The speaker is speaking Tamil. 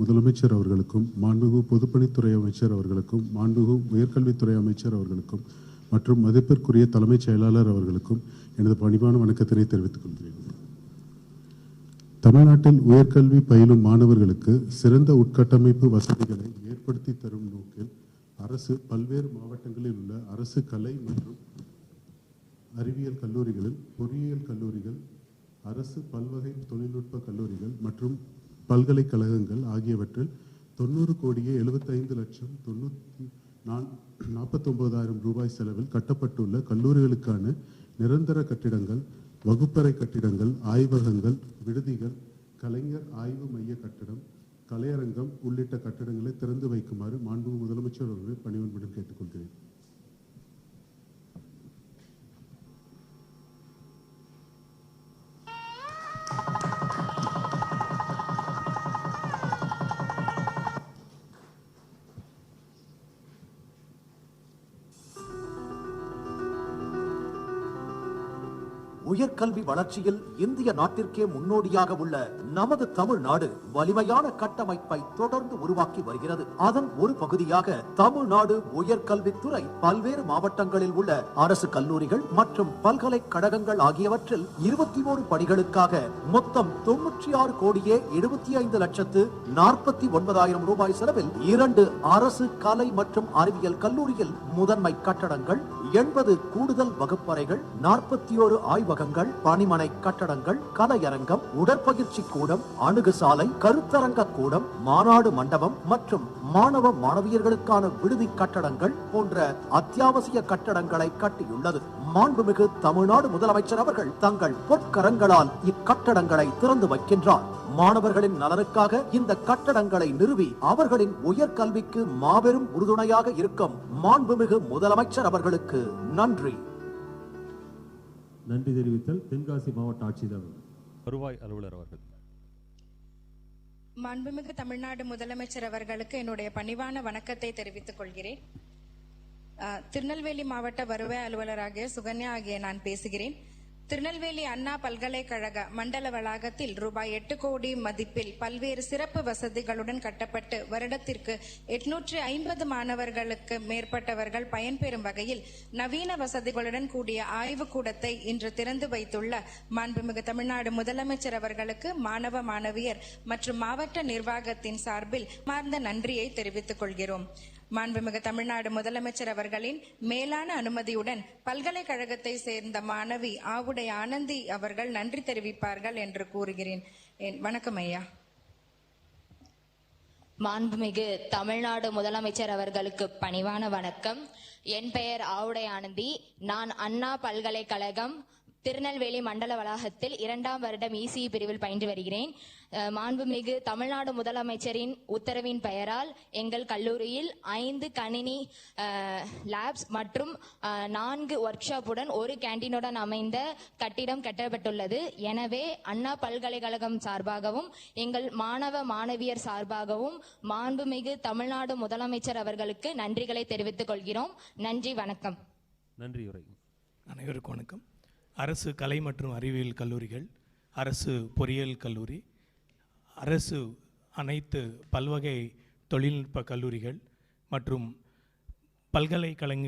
முதலமைச்சர் அவர்களுக்கும் மாண்புகு பொதுப்பணித்துறை அமைச்சர் அவர்களுக்கும் மாண்புகு உயர்கல்வித்துறை அமைச்சர் அவர்களுக்கும் மற்றும் மதிப்பிற்குரிய தலைமைச் செயலாளர் அவர்களுக்கும் எனது பணிவான வணக்கத்தினை தெரிவித்துக் கொள்கிறேன். தமிழ்நாட்டில் உயர்கல்வி பயிலும் மாணவர்களுக்கு சிறந்த உட்கட்டமைப்பு வசதிகளை ஏற்படுத்தி தரும் நோக்கில் அரசு பல்வேறு மாவட்டங்களில் உள்ள அரசு கலை மற்றும் அறிவியல் கல்லூரிகளில் பொறியியல் கல்லூரிகள் அரசு பல்வகை தொழில்நுட்ப கல்லூரிகள் மற்றும் பல்கலைக்கழகங்கள் ஆகியவற்றில் தொண்ணூறு கோடியே எழுபத்தைந்து லட்சம் தொண்ணூற்றி நான் நாற்பத்தொம்போதாயிரம் ரூபாய் செலவில் கட்டப்பட்டுள்ள கல்லூரிகளுக்கான நிரந்தர கட்டிடங்கள் வகுப்பறை கட்டிடங்கள் ஆய்வகங்கள் விடுதிகள் கலைஞர் ஆய்வு மைய கட்டிடம் கலையரங்கம் உள்ளிட்ட கட்டிடங்களை திறந்து வைக்குமாறு மாண்பு முதலமைச்சர் அவர்களை பணிவன்புடன் கேட்டுக்கொள்கிறேன். உயர்கல்வி வளர்ச்சியில் இந்திய நாட்டிற்கே முன்னோடியாக உள்ள நமது தமிழ்நாடு வலிமையான கட்டமைப்பை தொடர்ந்து உருவாக்கி வருகிறது. அதன் ஒரு பகுதியாக தமிழ்நாடு உயர்கல்வித்துறை பல்வேறு மாவட்டங்களில் உள்ள அரசு கல்லூரிகள் மற்றும் பல்கலைக்கழகங்கள் ஆகியவற்றில் இருபத்தி ஓரு பணிகளுக்காக மொத்தம் தொன்னூற்றி ஆறு கோடியே எழுபத்தி ஐந்து லட்சத்து நாற்பத்தி ஒன்பதாயிரம் ரூபாய் செலவில் இரண்டு அரசு கலை மற்றும் அறிவியல் கல்லூரியில் முதன்மை கட்டடங்கள் எண்பது கூடுதல் வகுப்பறைகள் நாற்பத்தி ஒரு ஆய்வகங்கள் பணிமனை கட்டடங்கள் கலையரங்கம் உடற்பயிற்சி கூடம் அணுகுசாலை கருத்தரங்க கூடம் மாநாடு மண்டபம் மற்றும் மாணவ மாணவியர்களுக்கான விடுதி கட்டடங்கள் போன்ற அத்தியாவசிய கட்டடங்களை கட்டியுள்ளது. மாண்புமிகு தமிழ்நாடு முதலமைச்சர் அவர்கள் தங்கள் பொற்கரங்களால் இக்கட்டடங்களை திறந்து வைக்கின்றார். மாணவர்களின் நலனுக்காக இந்த கட்டடங்களை நிறுவி அவர்களின் உயர்கல்விக்கு மாபெரும் உறுதுணையாக இருக்கும் மாண்புமிகு முதலமைச்சர் அவர்களுக்கு நன்றி. நன்றி தெரிவித்தல் தென்காசி மாவட்ட ஆட்சியர் அவர்கள். வருவாய் அலுவலர் அவர்கள். மாண்புமிகு தமிழ்நாடு முதலமைச்சர் அவர்களுக்கு என்னுடைய பணிவான வணக்கத்தை தெரிவித்துக் கொள்கிறேன். திருநெல்வேலி மாவட்ட வருவாய் அலுவலராகிய சுகன்யா ஆகிய நான் பேசுகிறேன். திருநெல்வேலி அண்ணா பல்கலைக்கழக மண்டல வளாகத்தில் ரூபாய் எட்டு கோடி மதிப்பில் பல்வேறு சிறப்பு வசதிகளுடன் கட்டப்பட்டு வருடத்திற்கு எட்நூற்று ஐம்பது மாணவர்களுக்கு மேற்பட்டவர்கள் பயன்பெறும் வகையில் நவீன வசதிகளுடன் கூடிய ஆய்வுக்கூடத்தை இன்று திறந்து வைத்துள்ள மாண்புமிகு தமிழ்நாடு முதலமைச்சர் அவர்களுக்கு மாணவ மாணவியர் மற்றும் மாவட்ட நிர்வாகத்தின் சார்பில் மார்ந்த நன்றியை தெரிவித்துக் கொள்கிறோம். மாண்புமிகு தமிழ்நாடு முதலமைச்சர் அவர்களின் மேலான அனுமதியுடன் பல்கலைக்கழகத்தை சேர்ந்த மாணவி ஆவுடை ஆனந்தி அவர்கள் நன்றி தெரிவிப்பார்கள் என்று கூறுகிறேன். என் வணக்கம் ஐயா. மாண்புமிகு தமிழ்நாடு முதலமைச்சர் அவர்களுக்கு பணிவான வணக்கம். என் பெயர் ஆவுடை ஆனந்தி. நான் அண்ணா பல்கலைக்கழகம் திருநெல்வேலி மண்டல வளாகத்தில் இரண்டாம் வருடம் இசி பிரிவில் பயின்று வருகிறேன். மாண்புமிகு தமிழ்நாடு முதலமைச்சரின் உத்தரவின் பெயரால் எங்கள் கல்லூரியில் ஐந்து கணினி லேப்ஸ் மற்றும் நான்கு ஒர்க் ஷாப்புடன் ஒரு கேண்டீனுடன் அமைந்த கட்டிடம் கட்டப்பட்டுள்ளது. எனவே அண்ணா பல்கலைக்கழகம் சார்பாகவும் எங்கள் மாணவ மாணவியர் சார்பாகவும் மாண்புமிகு தமிழ்நாடு முதலமைச்சர் அவர்களுக்கு நன்றிகளை தெரிவித்துக் கொள்கிறோம். நன்றி வணக்கம். நன்றி உரை. அனைவருக்கும் வணக்கம். அரசு கலை மற்றும் அறிவியல் கல்லூரிகள் அரசு பொறியியல் கல்லூரி அரசு அனைத்து பல்வகை தொழில்நுட்ப கல்லூரிகள் மற்றும் பல்கலைக்கழக